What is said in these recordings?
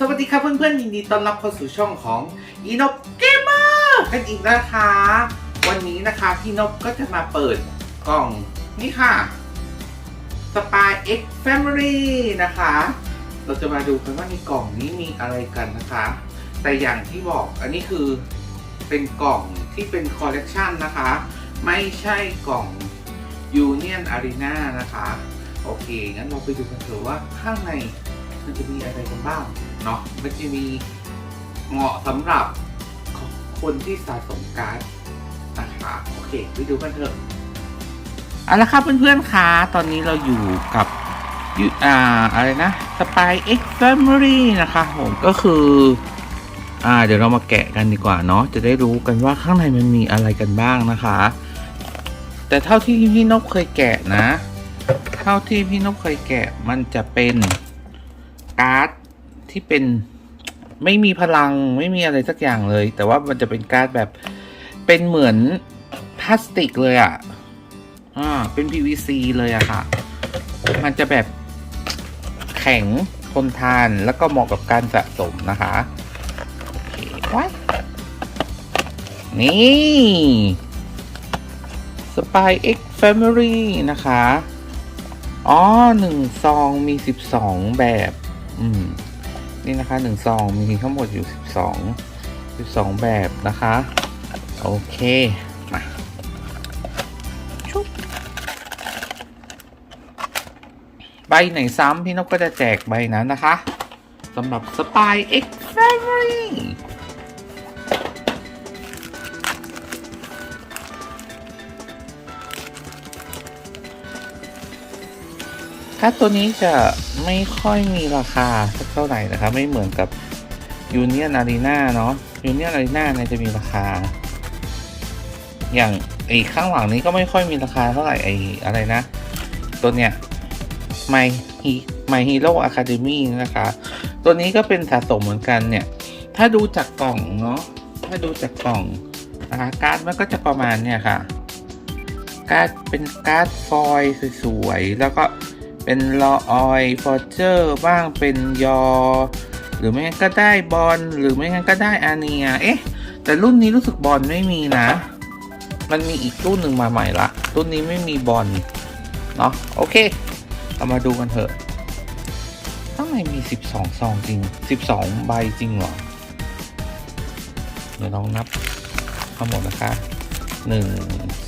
สวัสดีครับเพื่อนๆยินดีต้อนรับเข้าสู่ช่องของอีนบเกมเมอร์กันอีกนะคะ วันนี้นะคะพี่นบก็จะมาเปิดกล่องนี่ค่ะ Spy X Family นะคะ เราจะมาดูกันว่าในกล่องนี้มีอะไรกันนะคะ แต่อย่างที่บอกอันนี้คือเป็นกล่องที่เป็นคอลเลกชันนะคะ ไม่ใช่กล่อง Union Arena นะคะ โอเค งั้นเราไปดูกันเถอะว่าข้างในมันจะมีอะไรกันบ้าง เนาะมันจะมีเหมาะสำหรับคนที่สะสมการ์ดนะคะโอเคไปดูกันเถอะเอาละครับเพื่อนๆคะตอนนี้เราอยู่กับอ่าอะไรนะ Spy X Family นะคะผมก็คือ อ่า เดี๋ยวเรามาแกะกันดีกว่าเนาะจะได้รู้กันว่าข้างในมันมีอะไรกันบ้างนะคะ แต่เท่าที่พี่นกเคยแกะนะ เท่าที่พี่นกเคยแกะมันจะเป็นการ์ด ที่เป็นไม่มีพลังไม่มีอะไรสักอย่างเลย แต่ว่ามันจะเป็นการ์ดแบบเป็นเหมือนพลาสติกเลยอะ่ะอ่าเป็น PVC เลยอะค่ะ มันจะแบบแข็งทนทานแล้วก็เหมาะกับการสะสมนะคะโอเคไว้นี่ Spy X Family นะคะ อ๋อหนึ่งซองมีสิบสองแบบ อืม นี่นะคะหนึ่งซองมีทั้งหมดอยู่สิบสองสิบสองแบบนะคะ โอเค มาชุบใบไหนซ้ำพี่นกก็จะแจกใบนั้นนะคะสำหรับ Spy X Family การ์ดตัวนี้จะไม่ค่อยมีราคาสักเท่าไหร่นะครับ ไม่เหมือนกับ Union Arena เนาะ Union Arena เนี่ยจะมีราคา อย่างไอ้ข้างหลังนี้ก็ไม่ค่อยมีราคาเท่าไหร่ไอ้อะไรนะ ตัวเนี้ย My He- My Hero Academy นะคะ ตัวนี้ก็เป็นสะสมเหมือนกันเนี่ย ถ้าดูจากกล่องเนาะถ้าดูจากกล่องนะคะการ์ดมันก็จะประมาณเนี่ยค่ะ การ์ดเป็นการ์ดฟอยล์สวยๆแล้วก็ เป็นลอออยฟอร์เจอร์บ้างเป็นยอ หรือไม่งั้นก็ได้บอลหรือไม่งั้นก็ได้อาเนีย เอ๊ะ แต่รุ่นนี้รู้สึกบอลไม่มีนะ มันมีอีกรุ่นหนึ่งมาใหม่ละ รุ่นนี้ไม่มีบอลเนาะโอเค เรามาดูกันเถอะทำไมมี 12 ซองจริง 12 ใบจริงหรอ เดี๋ยวลองนับทั้งหมดนะคะ1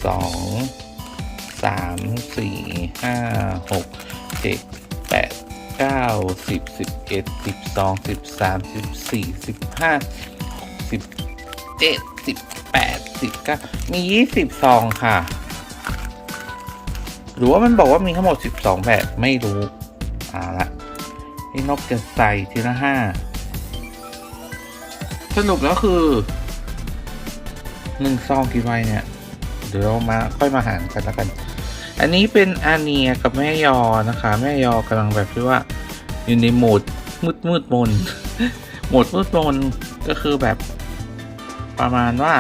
2 3 4 5 6 จ็ดแปดเก้าสิบสิบเอ็ดสิบสองสิบสามสิบสี่สิบห้าสิบเจ็ดสิบแปดสิบเก้ามียี่สิบซองค่ะ หรือว่ามันบอกว่ามีทั้งหมดสิบสองแบบไม่รู้อ่าละนี่นกจะใส่ทีละห้าสรุปแล้วคือหนึ่งซองกี่ใบเนี่ย เดี๋ยวเรามาค่อยมาหารกันล้วกัน อันนี้เป็นอาเนียกับแม่ยอนะคะ แม่ยอกำลังแบบที่ว่าอยู่ในโหมดมืดมืดมนโหมดมืดมนก็คือแบบประมาณว่า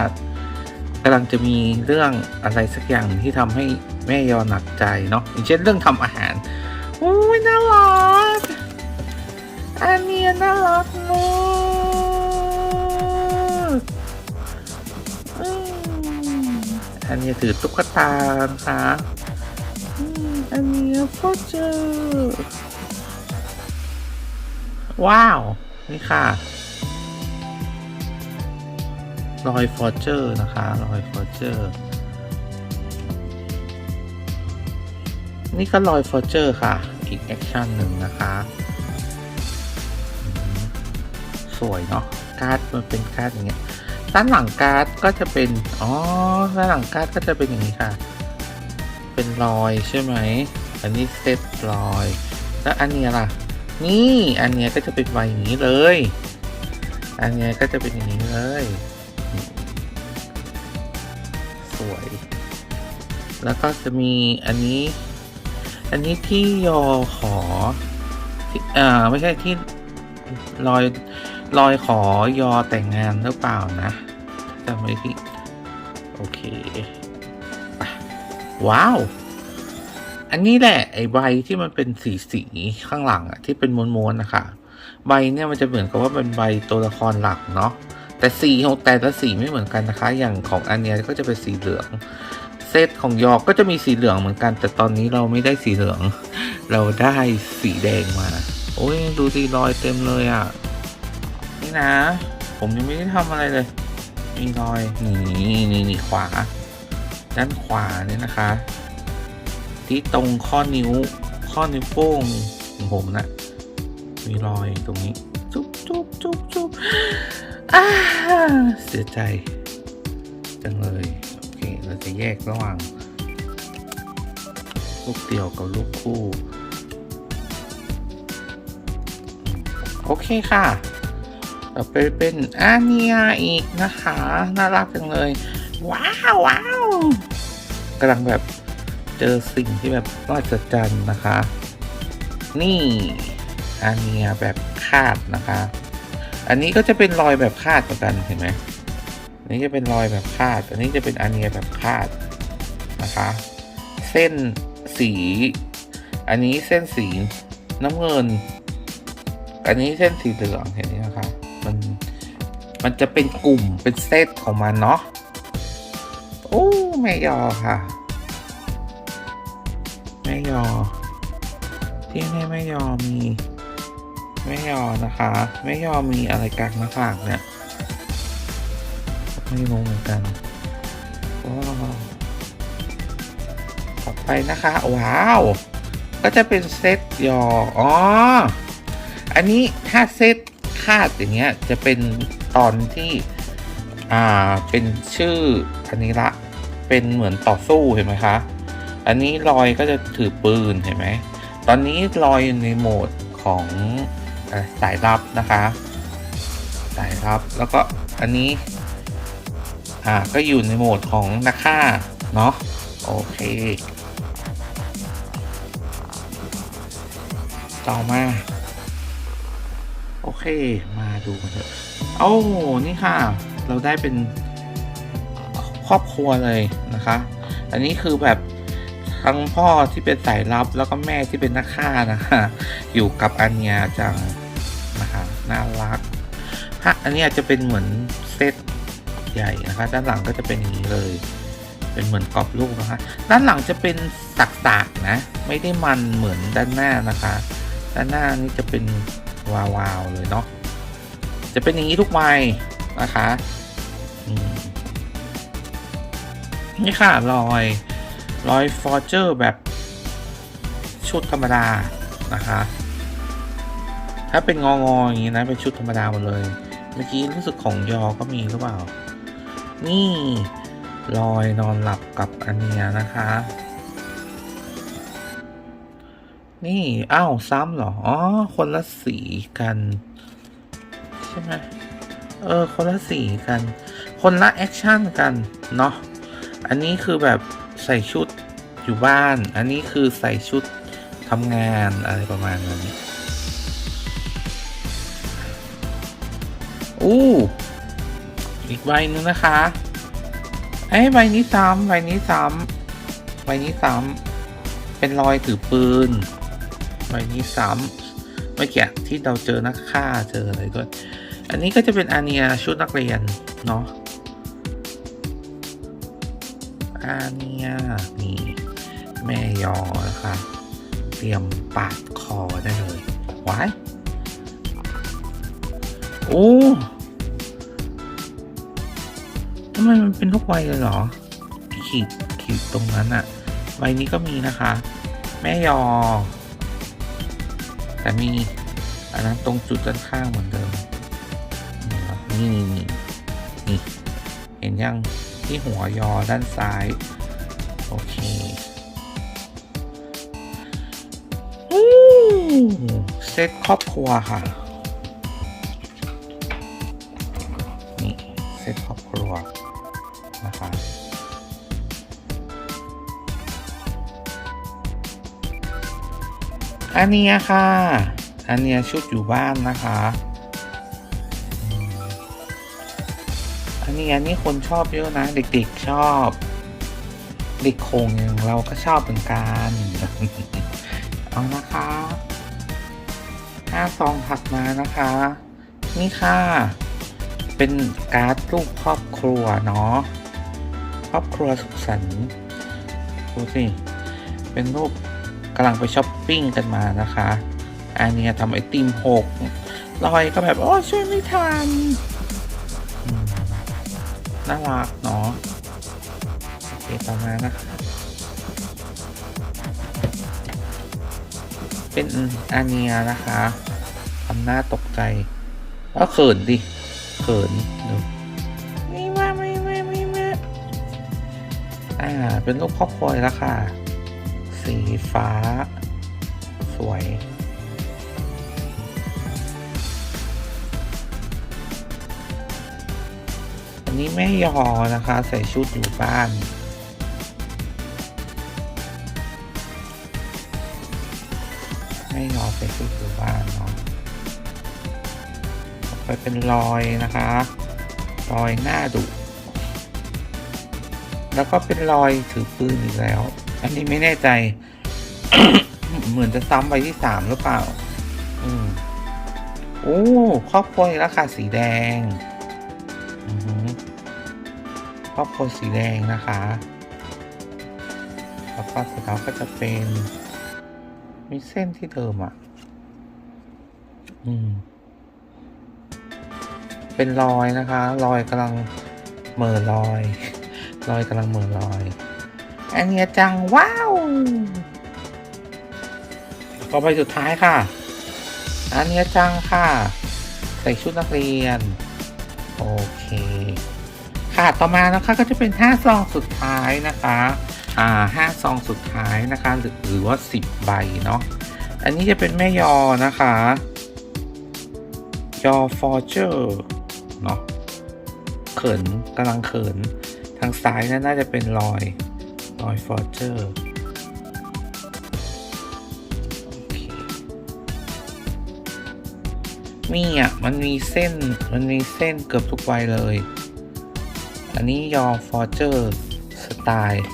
กำลังจะมีเรื่องอะไรสักอย่างที่ทำให้แม่ยอหนักใจเนาะอย่างเช่นเรื่องทำอาหารโอ้ยน่ารักอาเนียน่ารักมากอืมอันนี้ถือตุ๊กตานะคะ อันนี้ก็เจอว้าว นี่ค่ะ รอยฟอร์เจอร์นะคะ รอยฟอร์เจอร์ นี่ก็รอยฟอร์เจอร์ค่ะ อีกแอคชั่นหนึ่งนะคะ สวยเนาะ การ์ดมันเป็นการ์ดอย่างเงี้ย ด้านหลังการ์ดก็จะเป็น อ๋อ ด้านหลังการ์ดก็จะเป็นอย่างนี้ค่ะ เป็นรอยใช่ไหม อันนี้เซตรอย แล้วอันเนี้ยล่ะ นี่อันเนี้ยก็จะเป็นใบอย่างนี้เลย อันเนี้ยก็จะเป็นอย่างนี้เลย สวย แล้วก็จะมีอันนี้ อันนี้ที่ยอขอที่อ่าไม่ใช่ที่ลอยลอยขอยอแต่งงานหรือเปล่านะจำไม่ผิดโอเค ว้าว อันนี้แหละ ไอ้ใบที่มันเป็นสีสีข้างหลังอะที่เป็นม้วนๆนะคะ ใบเนี่ยมันจะเหมือนกับว่าเป็นใบตัวละครหลักเนาะ แต่สีของแต่ละสีไม่เหมือนกันนะคะ อย่างของอันเนี้ยก็จะเป็นสีเหลือง เซตของยอก็จะมีสีเหลืองเหมือนกัน แต่ตอนนี้เราไม่ได้สีเหลือง เราได้สีแดงมา โอ้ยดูสีรอยเต็มเลยอะ่ะ นี่นะ ผมยังไม่ได้ทำอะไรเลย มีรอย นี่นี่นี่ขวา ด้านขวาเนี่ยนะคะ ที่ตรงข้อนิ้วข้อนิ้วโป้งของผมนะมีรอยตรงนี้ จุ๊บจุ๊บจุ๊บจุ๊บเสียใจ จังเลย โอเค เราจะแยกระหว่างลูกเดี่ยวกับลูกคู่ โอเคค่ะต่อไปเป็นอาเนียอีกนะคะ น่ารักจังเลย ว้าวว้าวกำลังแบบเจอสิ่งที่แบบน่าจัดจันนะคะ นี่อาเนียแบบคาดนะคะ อันนี้ก็จะเป็นรอยแบบคาดเหมือนกันเห็นไหมอันนี้จะเป็นรอยแบบคาด อันนี้จะเป็นอาเนียแบบคาดนะคะ เส้นสี อันนี้เส้นสีน้ำเงิน อันนี้เส้นสีเหลืองเห็นไหมคะมันมันจะเป็นกลุ่มเป็นเซตของมันเนาะ อ้แม่ยอค่ะแม่ยอ ที่ให้แม่ยอมีแม่ยอนะคะแม่ยอมีอะไรกลางหน้าผากเนี่ย ไม่รู้เหมือนกันว้าวต่อไปนะคะ ว้าว ก็จะเป็นเซตยอ อ๋อ อันนี้ถ้าเซตคาดอย่างเงี้ยจะเป็นตอนที่ อ่า เป็นชื่ออันนี้ละ เป็นเหมือนต่อสู้เห็นไหมคะ อันนี้ลอยก็จะถือปืนเห็นไหม ตอนนี้ลอยอยู่ในโหมดของอสายลับนะคะ สายลับแล้วก็อันนี้อ่าก็อยู่ในโหมดของนักฆ่าเนาะโอเค ต่อมา โอเคมาดูกันเถอะ โอ้ นี่ค่ะ เราได้เป็น ครอบครัวเลยนะคะ อันนี้คือแบบทั้งพ่อที่เป็นสายลับแล้วก็แม่ที่เป็นนักฆ่านะคะอยู่กับอัญญาจังนะคะน่ารักฮะอันนี้อาจจะเป็นเหมือนเซตใหญ่นะคะ ด้านหลังก็จะเป็นอย่างนี้เลย เป็นเหมือนกรอบลูกนะคะ ด้านหลังจะเป็นสักๆนะ ไม่ได้มันเหมือนด้านหน้านะคะ ด้านหน้านี่จะเป็นวาวๆเลยเนาะจะเป็นอย่างนี้ทุกใบนะคะ นี่ค่ะรอยรอยฟอร์เจอร์แบบชุดธรรมดานะคะถ้าเป็นงองๆอย่างนี้นะเป็นชุดธรรมดาหมดเลย เมื่อกี้รู้สึกของยอก็มีหรือเปล่า นี่รอยนอนหลับกับอันเนียนะคะ นี่อ้าวซ้ำเหรออ๋อคนละสีกัน ใช่ไหมเออคนละสีกัน คนละแอคชั่นกันเนาะ อันนี้คือแบบใส่ชุดอยู่บ้าน อันนี้คือใส่ชุดทำงานอะไรประมาณนั้นอู้อีกใบหนึงนะคะ ไอ้ใบนี้ซ้ำใบนี้ซ้ำใบนี้ซ้ำเป็นรอยถือปืน ใบนี้ซ้ำเมื่อกี้ที่เราเจอนักฆ่าเจออะไรด้วย อันนี้ก็จะเป็นอาเนียชุดนักเรียน เนาะ อาเนียนี่แม่ยอนะคะ เตรียมปาดคอได้เลยว้ายโอ้ทำไมมันเป็นทุกใบเลยเหรอ ขีดขีดตรงนั้นอะใบนี้ก็มีนะคะ แม่ยอ แต่มีอันนั้นตรงจุดด้านข้างเหมือนเดิม นี่นี่นี่นี่เห็นยัง ที่หัวยอด้านซ้าย โอเคหูเซตครอบครัวค่ะ นี่เซตครอบครัวนะคะอันนี้ค่ะ อันนี้ชุดอยู่บ้านนะคะ นนี้อันนี้คนชอบเยอะนะ เด็กๆชอบ เด็กโคงอย่างเราก็ชอบเหมือนกันเอานะคะห้าซองถัดมานะคะ นี่ค่ะ เป็นการ์ดรูปครอบครัวเนาะครอบครัวสุขสันต์ดูสิ เป็นรูปกำลังไปช้อปปิ้งกันมานะคะอันเนี้ยทำไอติมหกลอยก็แบบ โอ้ช่วยไม่ทัน น่ารักเนาะโอเคต่อมานะคะเป็นอาเนียนะคะทำหน้าตกใจก็เขินดิเขินดูไม่มาไม่มาไม่มาอ่าเป็นรูปครอบครัวแล้วค่ะ สีฟ้า สวย นี้แม่ยอนะคะ ใส่ชุดอยู่บ้านไม่ยอใส่ชุดอยู่บ้านเนาะไปเป็นรอยนะคะ รอยหน้าดุแล้วก็เป็นรอยถือปืนอีกแล้ว อันนี้ไม่แน่ใจ เหมือนจะซ้ำไปที่สามหรือเปล่า อืมโอ้ครอบครัวแล้วค่ะสีแดง ครอบครัวสีแดงนะคะ แล้วก็เสร็จแล้วก็จะเป็นมีเส้นที่เดิมอะ อืม เป็นรอยนะคะ รอยกำลังเหม่อรอย รอยกำลังเหม่อรอย อันเนี้ยจังว้าวต่อไปสุดท้ายค่ะ อันเนี้ยจังค่ะ ใส่ชุดนักเรียน โอเค ค่ะต่อมานะคะก็จะเป็นห้าซองสุดท้ายนะคะอ่าห้าซองสุดท้ายนะคะหรือหรือว่าสิบใบเนาะอันนี้จะเป็นแม่ยอนะคะยอฟอร์เจอร์เนาะเขินกำลังเขินทางซ้ายนั่นน่าจะเป็นรอยรอยฟอร์เจอร์มีอะ มันมีเส้น มันมีเส้นเกือบทุกใบเลย อันนี้ยอฟอร์เจอร์สไตล์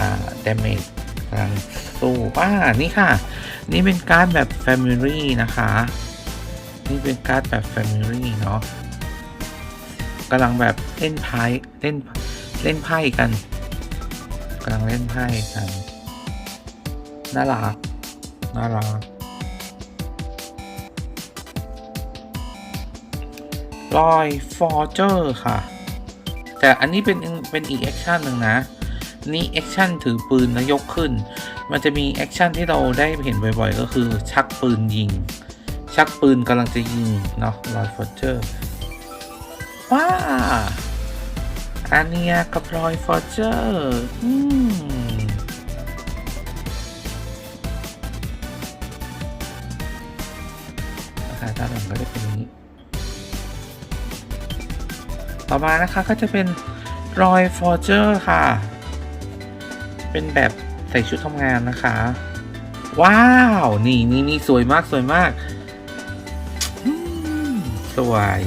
อ่า damage กำลังสู้อ่านี่ค่ะ นี่เป็นการ์ดแบบ Family นะคะ นี่เป็นการ์ดแบบ Family เนาะกำลังแบบเล่นไพ่เล่นเล่นไพ่กันกำลังเล่นไพ่กันน่ารักน่ารักรอยฟอร์เจอร์ค่ะ แต่อันนี้เป็นเป็นอีกแอคชั่นหนึ่งนะนี่แอคชั่นถือปืนแล้วยกขึ้น มันจะมีแอคชั่นที่เราได้เห็นบ่อยๆ ก็คือชักปืนยิง ชักปืนกำลังจะยิงเนาะรอยฟอร์เจอร์ว้าอันเนียกับรอยฟอร์เจอร์อืมนะคะด้านหลังก็จะเป็นอย่างนี้ ต่อมานะคะก็จะเป็นรอยฟอร์เจอร์ค่ะ เป็นแบบใส่ชุดทำงานนะคะ ว้าว นี่นี่นี่สวยมากสวยมาก สวย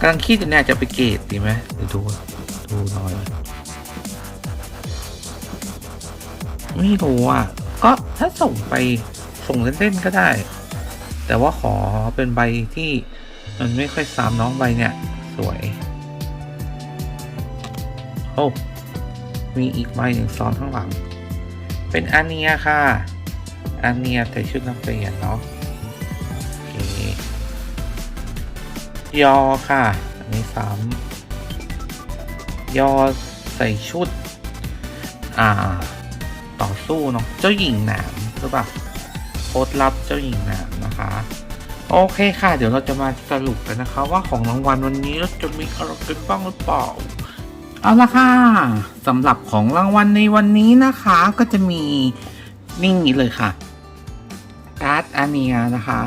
กำลังคิดอยู่เนี่ยจะไปเกตดีไหมเดี๋ยวดูดูหน่อย ไม่รู้อะ ก็ถ้าส่งไปส่งเล่นๆก็ได้ แต่ว่าขอเป็นใบที่มันไม่ค่อยซ้ำน้องใบเนี่ย สวย โอ้ มีอีกใบหนึ่งซ้อนข้างหลัง เป็นอาเนียค่ะอาเนียใส่ชุดนักเรียนเนาะโอเคยอค่ะ อันนี้ซ้ำยอใส่ชุด อ่า ต่อสู้เนาะ เจ้าหญิงหนามหรือเปล่าโค้ดลับเจ้าหญิงหนามนะคะ โอเคค่ะ เดี๋ยวเราจะมาสรุปกันนะคะว่าของรางวัลวันนี้เราจะมีอะไรกันบ้างหรือเปล่า เอาละค่ะสำหรับของรางวัลในวันนี้นะคะ ก็จะมีนิ่งนี้เลยค่ะการ์ดอาเนียนะคะ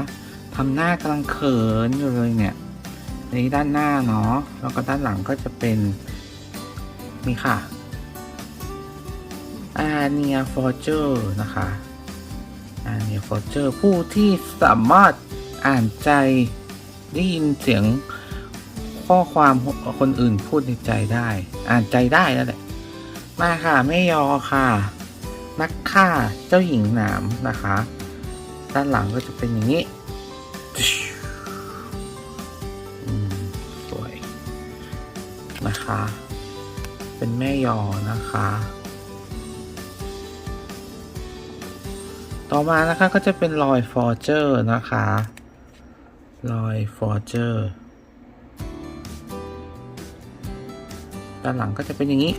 ทำหน้ากำลังเขินอยู่เลยเนี่ยในด้านหน้าเนาะแล้วก็ด้านหลังก็จะเป็นนี่ค่ะอาเนียฟอร์เจอร์นะคะอาเนียฟอร์เจอร์ผู้ที่สามารถ อ่านใจได้ยินเสียงข้อความคนอื่นพูดในใจได้ อ่านใจได้แล้วแหละมาค่ะไม่ยอค่ะ นักฆ่าเจ้าหญิงหนามนะคะ ด้านหลังก็จะเป็นอย่างนี้อืมสวยนะคะ เป็นแม่ยอนะคะ ต่อมานะคะก็จะเป็นรอยฟอร์เจอร์นะคะ รอยฟอร์เจอร์ด้านหลังก็จะเป็นอย่างนี้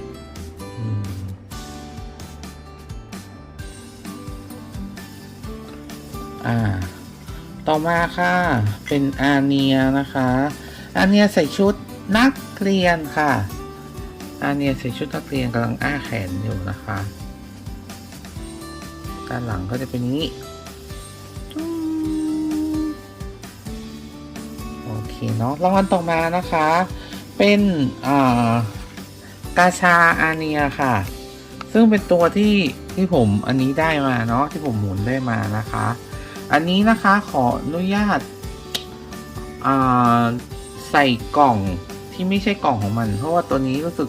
อ่า ต่อมาค่ะ เป็นอาเนียนะคะ อาเนียใส่ชุดนักเรียนค่ะ อาเนียใส่ชุดนักเรียนกำลังอ้าแขนอยู่นะคะ ด้านหลังก็จะเป็นอย่างนี้ เคเนาะรางวัลต่อมานะคะ เป็นกาชาอาเนียค่ะ ซึ่งเป็นตัวที่ที่ผมอันนี้ได้มาเนาะที่ผมหมุนได้มานะคะ อันนี้นะคะขออนุญาตาใส่กล่องที่ไม่ใช่กล่องของมัน เพราะว่าตัวนี้รู้สึก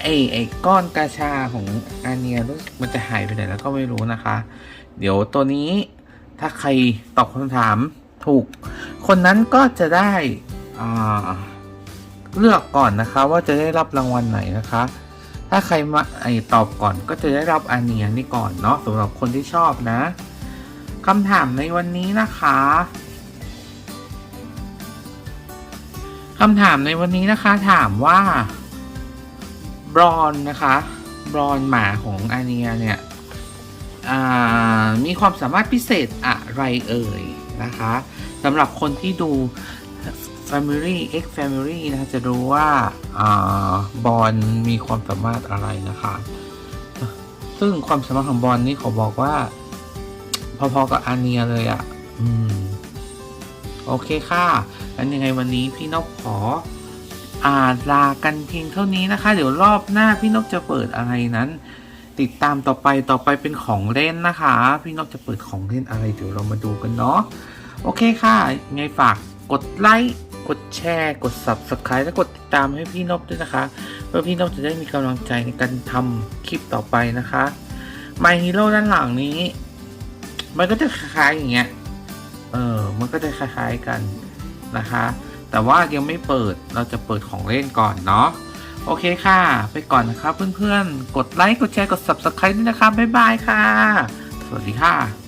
ไอ้ไอ้ก้อนกาชาของอาเนียรู้สึกมันจะหายไปไหนแล้วก็ไม่รู้นะคะ เดี๋ยวตัวนี้ถ้าใครตอบคำถาม ถูก คนนั้นก็จะได้เลือกก่อนนะคะ ว่าจะได้รับรางวัลไหนนะคะ ถ้าใครมาไอตอบก่อนก็จะได้รับอาเนียนี่ก่อนเนาะสำหรับคนที่ชอบนะคำถามในวันนี้นะคะคำถามในวันนี้นะคะถามว่าบรอนนะคะบรอนหมาของอาเนียเนี่ยมีความสามารถพิเศษอะไรเอ่ย นะคะสำหรับคนที่ดู Family X Family นะคะจะรู้ว่าอบอลมีความสามารถอะไรนะคะ ซึ่งความสามารถของบอลนี่ขอบอกว่า พอๆกับอาเนียเลยอะ่ะ อืม โอเคค่ะงั้นยังไงวันนี้พี่นกขออ่าลากันเพียงเท่านี้นะคะ เดี๋ยวรอบหน้าพี่นกจะเปิดอะไรนั้น ติดตามต่อไปต่อไปเป็นของเล่นนะคะ พี่นกจะเปิดของเล่นอะไรเดี๋ยวเรามาดูกันเนาะโอเคค่ะไงฝากกดไลค์กดแชร์ กด subscribe และกดติดตามให้พี่นกด้วยนะคะ เพื่อพี่นกจะได้มีกำลังใจในการทำคลิปต่อไปนะคะ My Hero ด้านหลังนี้ มันก็จะคล้ายๆอย่างเงี้ยเออมันก็จะคล้ายๆกันนะคะ แต่ว่ายังไม่เปิดเราจะเปิดของเล่นก่อนเนาะ โอเคค่ะ ไปก่อนนะครับเพื่อนๆ กดไลค์ กดแชร์ กด subscribe ด้วยนะครับ บ๊ายบายค่ะ สวัสดีค่ะ